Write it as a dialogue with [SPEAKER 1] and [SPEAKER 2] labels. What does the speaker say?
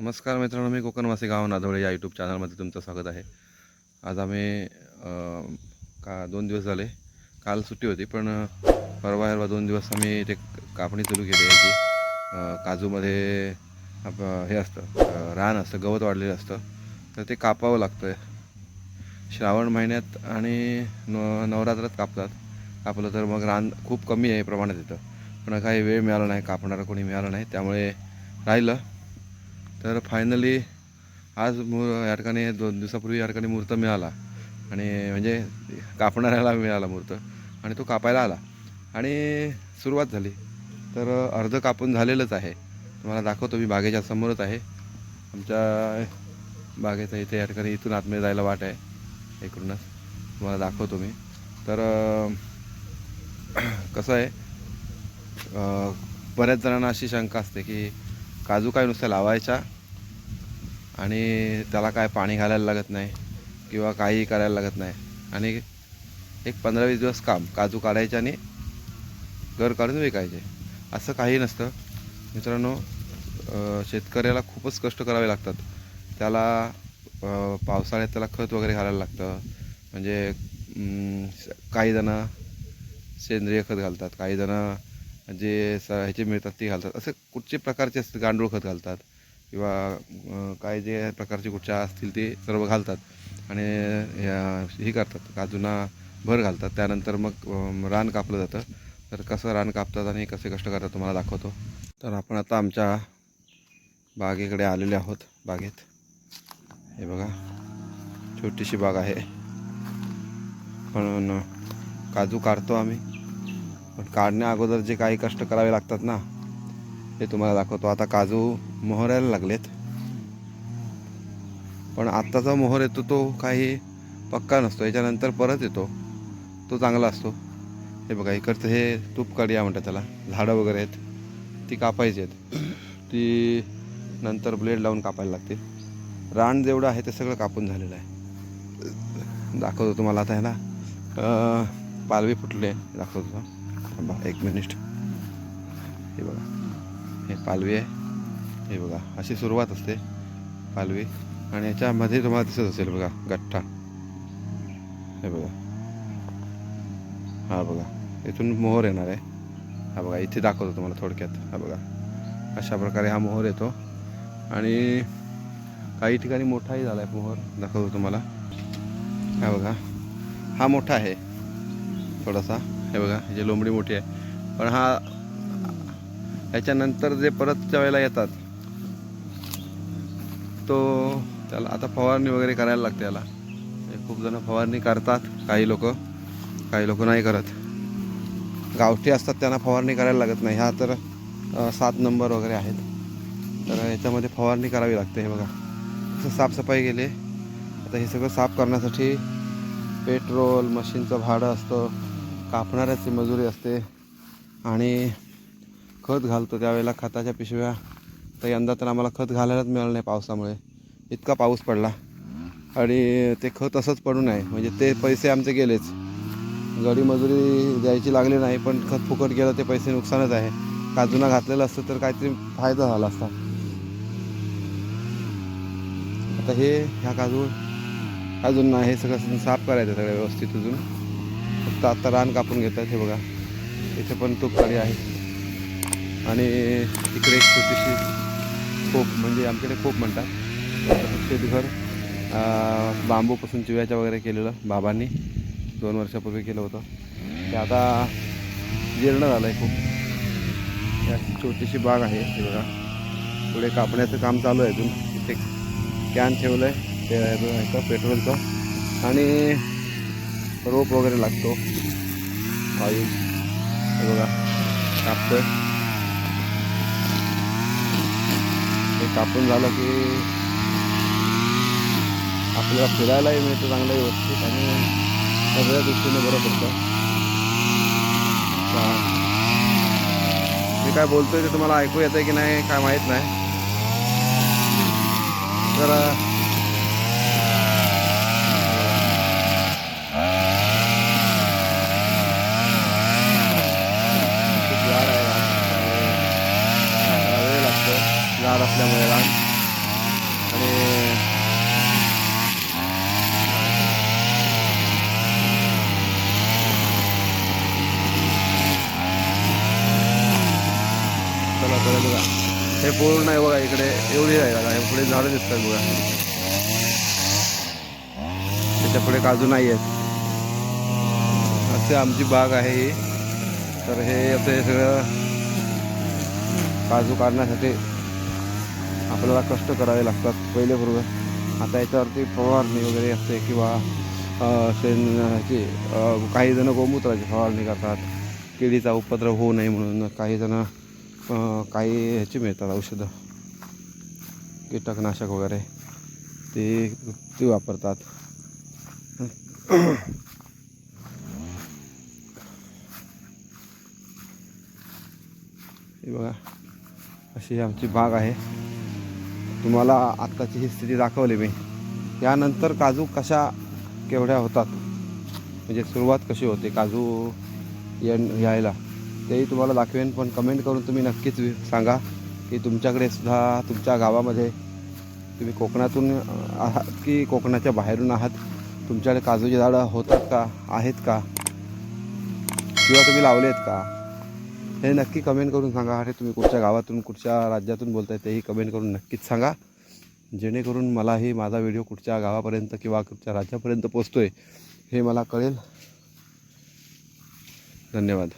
[SPEAKER 1] नमस्कार मित्रांनो मी कोकणवासी गाव नादोळे या यूट्यूब चॅनलमध्ये तुमचं स्वागत आहे. आज आम्ही का दोन दिवस झाले काल सुट्टी होती पण परवा ह्या दोन दिवस आम्ही ते कापणी चालू केली आहे की काजूमध्ये आप हे असतं रान असतं गवत वाढलेलं असतं तर ते कापावं लागतं आहे श्रावण महिन्यात आणि न नवरात्रात कापतात. कापलं तर मग रान खूप कमी आहे प्रमाणात येतं पण काही वेळ मिळाला नाही कापणारा कोणी मिळालं नाही त्यामुळे राहिलं. तर फायनली आज मु या ठिकाणी दोन दिवसापूर्वी या ठिकाणी मुहूर्त मिळाला. आणि म्हणजे कापणाऱ्याला मिळाला मुहूर्त. आणि तो कापायला आला. आणि सुरुवात झाली. तर अर्ध कापून झालेलंच आहे. तुम्हाला दाखवतो मी बागेच्या समोरच आहे. आमच्या बागेचा इथे या ठिकाणी इथून आतमध्ये जायला वाट आहे. इकडूनच तुम्हाला दाखवतो मी. तर कसं आहे? बऱ्याच जणांना अशी शंका असते की काजू काय नुसत्या लावायच्या आणि त्याला काय पाणी घालायला लागत नाही किंवा काही करायला लागत नाही. आणि एक पंधरा वीस दिवस काम काजू काढायचे आणि घर काढून विकायचे. असं काही नसतं. मित्रांनो शेतकऱ्याला खूपच कष्ट करावे लागतात. त्याला पावसाळ्यात त्याला खत वगैरे घालायला लागतं. म्हणजे काही जणं सेंद्रिय खत घालतात काही जणं जे स ह्याचे मिळतात ते घालतात. असं कुठचे प्रकारचे असतात गांडूळ खत घालतात किंवा काय जे प्रकारचे कुठच्या असतील ते सर्व घालतात आणि ह्या- हे करतात. काजूंना भर घालतात. त्यानंतर मग रान कापलं जातं. तर कसं रान कापतात आणि कसे कष्ट करतात तुम्हाला दाखवतो. तर आपण आता आमच्या बागेकडे आलेले आहोत बागेत. हे बघा छोटीशी बाग आहे. पण काजू काढतो आम्ही. पण काढण्या अगोदर जे काही कष्ट करावे लागतात ना ते तुम्हाला दाखवतो. आता काजू मोहरायला लागलेत. पण आत्ताचा मोहर येतो तो काही पक्का नसतो. याच्यानंतर परत येतो. तो चांगला असतो. हे बघा इकडचं हे तूप काढ्या म्हणतात त्याला. झाडं वगैरे आहेत. ती कापायची आहेत. ती नंतर ब्लेड लावून कापायला लागते. रान जेवढं आहे ते सगळं कापून झालेलं आहे. दाखवतो तुम्हाला आता ह्याला. पालवी फुटले दाखवतो. थांबा एक मिनिट. हे बघा. हे पालवी आहे. हे बघा अशी सुरुवात असते पालवी. आणि याच्यामध्ये तुम्हाला दिसत असेल बघा गठ्ठा. हे बघा. हा बघा इथून मोहर येणार आहे. हा बघा इथे दाखवतो तुम्हाला थोडक्यात. हा बघा. अशा प्रकारे हा मोहर येतो. आणि काही ठिकाणी मोठाही झाला आहे मोहर दाखवतो तुम्हाला. हा बघा. हा मोठा आहे थोडासा. हे बघा ह्याची लोंबडी मोठी आहे. पण हा ह्याच्यानंतर जे परत वेळेला येतात तो त्याला आता फवारणी वगैरे करायला लागते याला. हे खूप जण फवारणी करतात काही लोक काही लोक नाही करत. गावठी असतात त्यांना फवारणी करायला लागत नाही. ह्या तर सात नंबर वगैरे आहेत. तर याच्यामध्ये फवारणी करावी लागते हे बघा. असं साफसफाई केली. आता हे सगळं साफ करण्यासाठी पेट्रोल मशीनचं भाडं असतं. कापणाऱ्याची मजुरी असते आणि खत घालतो त्यावेळेला खताच्या पिशव्या. तर यंदा तर आम्हाला खत घालायलाच मिळालं नाही पावसामुळे. इतका पाऊस पडला. आणि ते खत असंच पडून आहे म्हणजे ते पैसे आमचे गेलेच. गडी मजुरी द्यायची लागली नाही पण खत फुकट गेलं ते पैसे नुकसानच आहे. काजूना घातलेलं असतं तर काहीतरी फायदा झाला असता. आता हे ह्या काजू अजून हे सगळं साफ करायचं सगळं व्यवस्थित अजून. फक्त आता रान कापून घेतात हे बघा. इथे पण तूपकाडी आहे. आणि इकडे एक छोटीशी खोप म्हणजे आमच्याकडे खोप म्हणतात. शेतघर बांबूपासून चिव्याच्या वगैरे केलेलं बाबांनी. दोन वर्षापूर्वी केलं होतं. ते आता जीर्ण झालं आहे खूप. ही छोटीशी बाग आहे हे बघा. पुढे कापण्याचं काम चालू आहे अजून. इथे कॅन ठेवलं आहे ते पेट्रोलचं. आणि रोप वगैरे लागतो. ऑइल हे बघा कापतोय. हे कापून झालं की आपल्याला फिरायलाही मिळतं चांगलं व्यवस्थित आणि सगळ्या दृष्टीने बरं पडतं. मी काय बोलतोय ते तुम्हाला ऐकू येतंय की नाही काय माहीत नाही. तर खूप जाड आहे रान. त्यामुळे वेळ लागतो जाड असल्यामुळे रान. आणि चला चला बघा हे पूर्ण आहे बघा इकडे. एवढी आहे बघा. हे पुढे झाडं दिसतात बघा. त्याच्या पुढे काजू नाही आहेत. असे आमची बाग आहे ही. तर हे असं हे सगळं काजू काढण्यासाठी आपल्याला कष्ट करावे लागतात पहिले बरोबर आता याच्यावरती फवारणी वगैरे असते किंवा अं, शेण ह्याची काही जणं गोमूत्राची फवारणी करतात. किडीचा उपद्रव होऊ नये म्हणून काही जणं काही ह्याची मिळतात औषधं. कीटकनाशक वगैरे ते ते वापरतात. हे बघा अशी आमची बाग आहे. तुम्हाला आत्ताची ही स्थिती दाखवली मी. यानंतर काजू कशा केवढ्या होतात? म्हणजे सुरुवात कशी होते काजू येण यायला? तेही तुम्हाला दाखवेन पण कमेंट करून तुम्ही नक्कीच सांगा की तुमच्याकडे सुद्धा तुमच्या गावामध्ये तुम्ही कोकणातून आहात की कोकणाच्या बाहेरून आहात? तुमच्याकडे काजूची झाडं होतात का? आहेत का? किंवा तुम्ही लावले आहेत का? हे नक्की कमेंट करून सांगा. अरे तुम्ही कुठच्या गावातून कुठच्या राज्यातून बोलताय तेही कमेंट करून नक्कीच सांगा. जेणेकरून मलाही माझा व्हिडिओ कुठच्या गावापर्यंत किंवा कुठच्या राज्यापर्यंत पोचतोय हे मला कळेल. धन्यवाद.